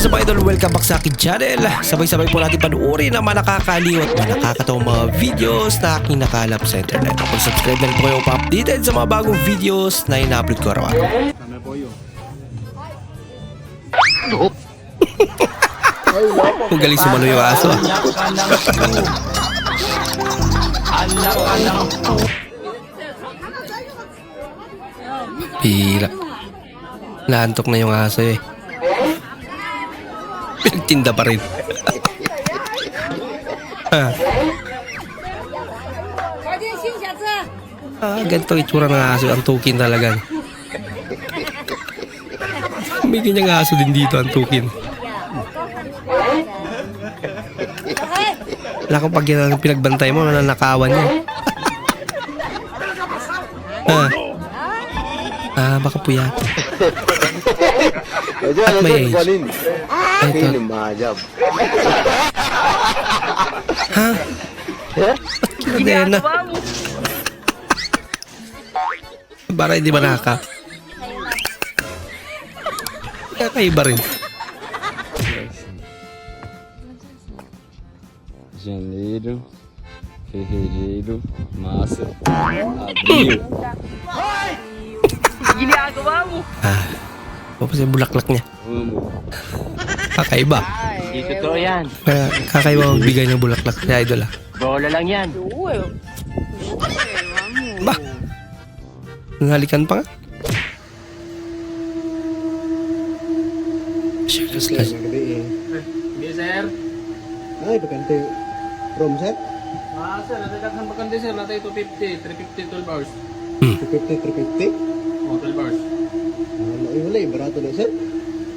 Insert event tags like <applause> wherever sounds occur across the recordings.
is up idol? Welcome back sa akin channel. Sabay-sabay po natin panuorin ang mga nakakaliw at mga nakakatawang mga videos na aking nakalap sa internet. Kung subscribe na rin po kayo pa-updated sa mga bagong videos na ina-upload ko araw-araw. Kung <laughs> galing sumalo yung aso ah. <laughs> Pira. Naantok na yung aso eh nagtitinda pa rin. ah. <laughs> ah, ganito itsura ng aso. Ang tukin talaga. May ganyang aso din dito ang tukin. Wala kang pag yan ang pinagbantay mo, nananakawan niya. <laughs> ah. ah, baka puyat. <laughs> At my ano, age. Ay, ito. Film majab. Ha? Kinadena. Para hindi ba nakaka? Kakaiba rin. Janeiro, fevereiro, março, abril. Ah. Tapos yung bulaklak niya. Vamos. Kakaiba. Hindi totoo yan. Kaya kakaiba ang bigay ng bulaklak sa idol ah. Bola lang yan. Ba? Nangalikan pa nga. Sure, slash. Hindi, sir. Ay, bakante. From sir? Ah, sir, natagdagan bakante, sir. Natay 250, 350, 12 hours. 350, 350. Oh, 12 hours. Ano, ay, wala eh. Barato na sir.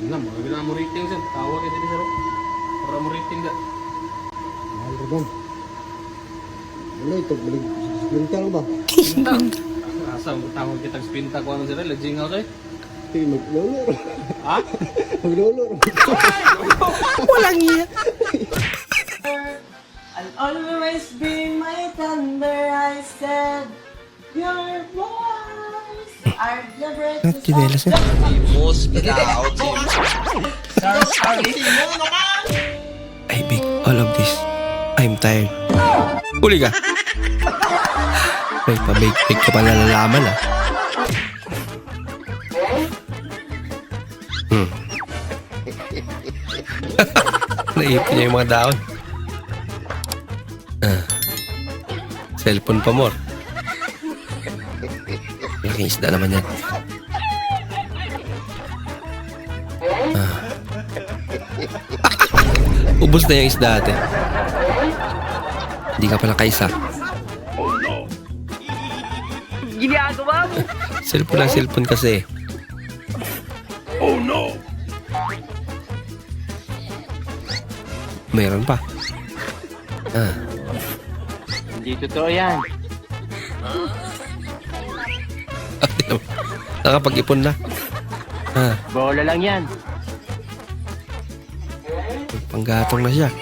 Ano, mga gina mo rating, sir. Tawag ka din, sir. Para mo rating ka. Mahal ka bang? Wala ito. Balik. Sprintal ba? <laughs> Asa, tawag kitang spinta ko ano, sir. Lajing ako, sir. Sige, maglolor. Ha? <laughs> Maglolor. <laughs> Walang iya. I'll always be my thunder, I said. Your voice are the breath Ang chinelas niya. I big all of this. I'm tired. Huli ka. May pabake-bake ka pa nalalaman ah. Hmm. <laughs> Naipin niya yung mga daon. Ah. Cellphone pa more. Laking isda naman yan. Ah. Ubus na yung isda ate. Hindi ka pala kaisa. Ginagawa mo. Cellphone lang cellphone kasi. Oh no! Meron pa. Ah, Hindi totoo yan. Nakapag-ipon na. Ah, Bola lang yan. panggatong na siya. <laughs>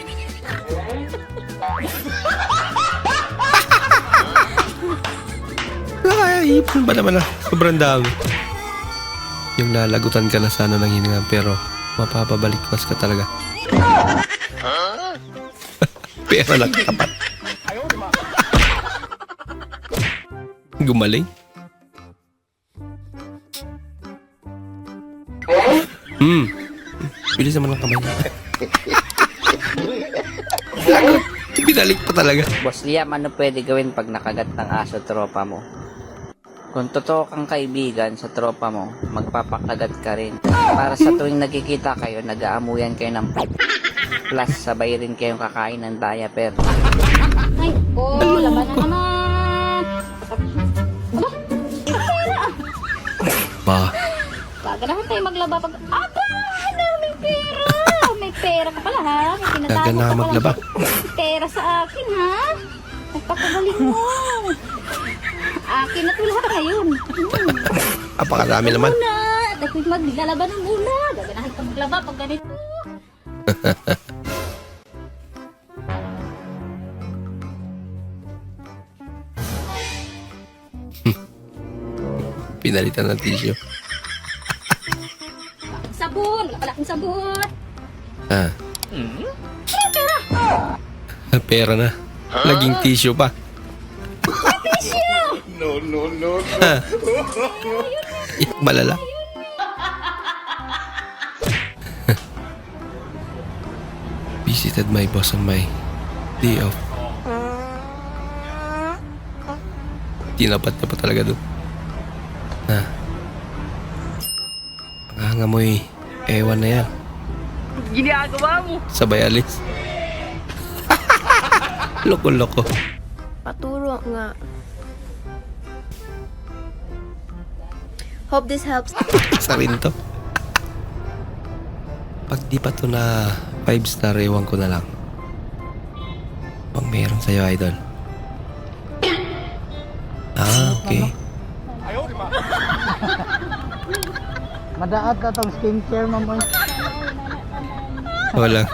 Nakaipon ba naman na? Sobrang dami. Yung lalagutan ka na sana ng hininga pero mapapabalikwas ka talaga. <laughs> pero lang tapat. Gumaling. Hmm. Bilis naman ang kamay niya. <laughs> Binalik pa talaga. Boss Liam, ano pwede gawin pag nakagat ng aso tropa mo? Kung totoo kang kaibigan sa tropa mo, magpapakagat ka rin. Para sa tuwing nagkikita kayo, nag-aamuyan kayo ng plus sabay rin kayong kakain ng diaper. Ay, oh, laban na naman. Ba, Gaganahan tayo maglaba pag... Aba! Ano, may pera! May pera ka pala, ha? May tinatago Gaganahan ka pala. maglaba. <laughs> Pera sa akin, ha? Nagpapagaling mo. Akin na ito lahat ngayon. Hmm. <laughs> apakarami naman. Muna! At ako'y maglalaban ng muna. Gaganahan ka maglaba pag ganito. <laughs> Pinalitan ng tissue. Sabon! Wala pala akong sabon. Ah. Ah, Pera na. Laging tissue pa. no, no, no, no. malala. <laughs> Visited my boss on my day off. Tinapat niya pa talaga doon. Ah. Nangangamoy. Ewan na yan. Ginagawa mo. Sabay alis. <laughs> Loko-loko. Paturo nga. Hope this helps. <laughs> Isa rin to. Pag di pa to na 5 star, ewan ko na lang. Pag meron sa'yo, idol. Ah, okay. <laughs> Madaat na tong skincare, mamoy. Wala.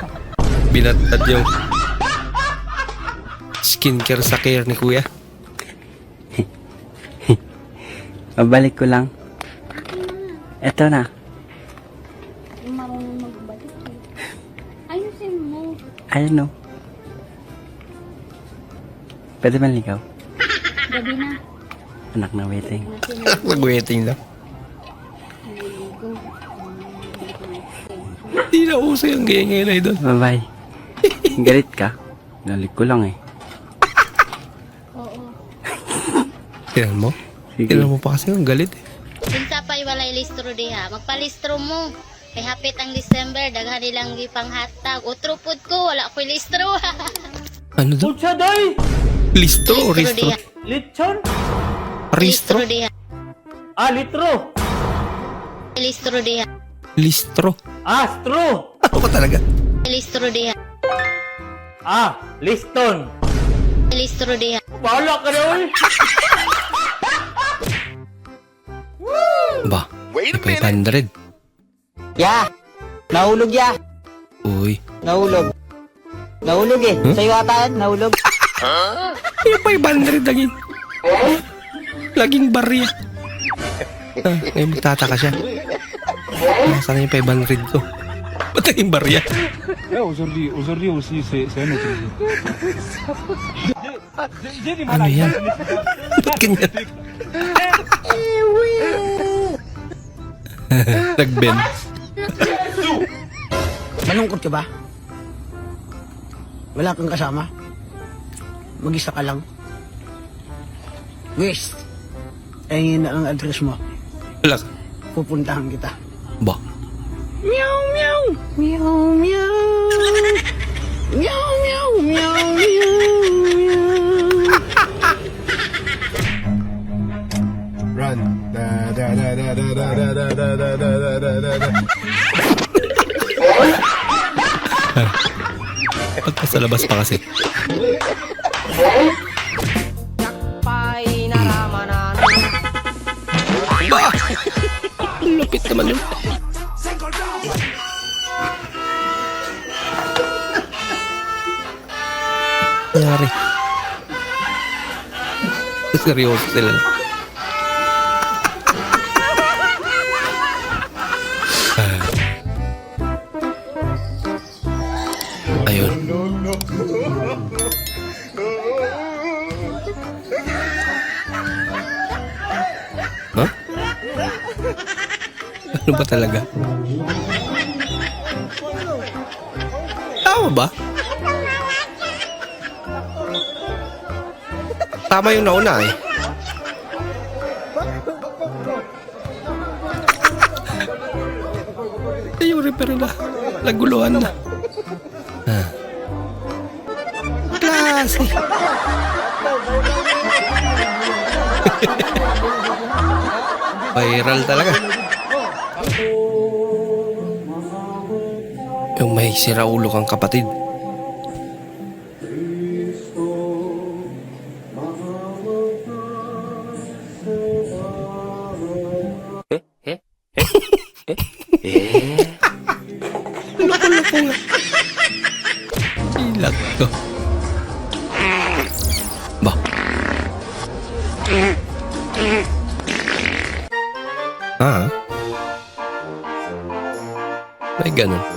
Binatad yung skincare sa care ni kuya. <laughs> Babalik ko lang. Eto na. Marunong magbalik eh. Ayusin mo. Ayun no. Pwede ba ligaw? Gabi na. Anak na waiting. <laughs> Nag-waiting lang. Hindi na uso yung ganyan ngayon, idol. Bye-bye. Galit ka? Nalik ko lang eh. <laughs> Tignan mo. Sige. Tignan mo pa kasi yung galit eh. Kinsa pa'y walay listro diha. Magpalistro mo. Kay hapit ang December, daghan nilang gipanghatag. Utro pud ko, wala ko'y listro. <laughs> Ano daw? Putsa, day! Listro o ristro? diha. Lechon? Ristro? Listro diha. Ah, litro! Listro diha. Listro. Ah, straw! Ano ka talaga? Listro diha. Ah, liston! Listro diha. Bahala ka na, uy! Ba? Wait a 500. Ya! Nahulog ya! Uy. Nahulog. Nahulog eh. Hmm? Sa'yo ata yan, nahulog. Yung 500 laging. Laging barya. Ah, ngayon magtataka siya. Nasaan yung 500 ko? Ba't naging barya? Ano yan? Ba't ganyan? Nag-bend. Malungkot ka ba? Wala kang kasama? Mag-isa ka lang? Wish! Ayun na ang address mo. Wala ka. Pupuntahan kita. Ba? Meow, meow! Meow, meow! Meow, meow, meow, meow, meow! Run. Da, da, da, da, da, da, da, da, da, da, da, da, da, da. Pagka sa labas pa kasi. Lupit naman yun. Nangyari. Seryoso sila. Ano ba talaga? Tama ba? Tama yung nauna eh. Yung repair na. Naguluhan na. Ah. Klase. <laughs> Viral talaga. Siraulo kang kapatid. Loko-loko nga. Ilag to. Ba? Ah? May ganun.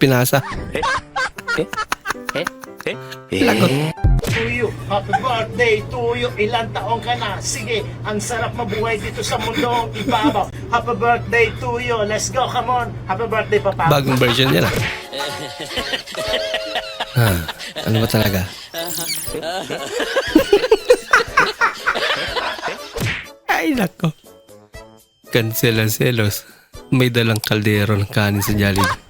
Pinasa. Lagot. Tuyo, happy birthday Tuyo, ilang taong ka na? Sige, ang sarap mabuhay dito sa mundo ibabaw. Happy birthday Tuyo, let's go, come on. Happy birthday, Papa. Bagong version niya na. Ah, ano ba talaga? <laughs> Ay, nako. Cancel ang selos. May dalang kaldero ng kanin sa Jollibee.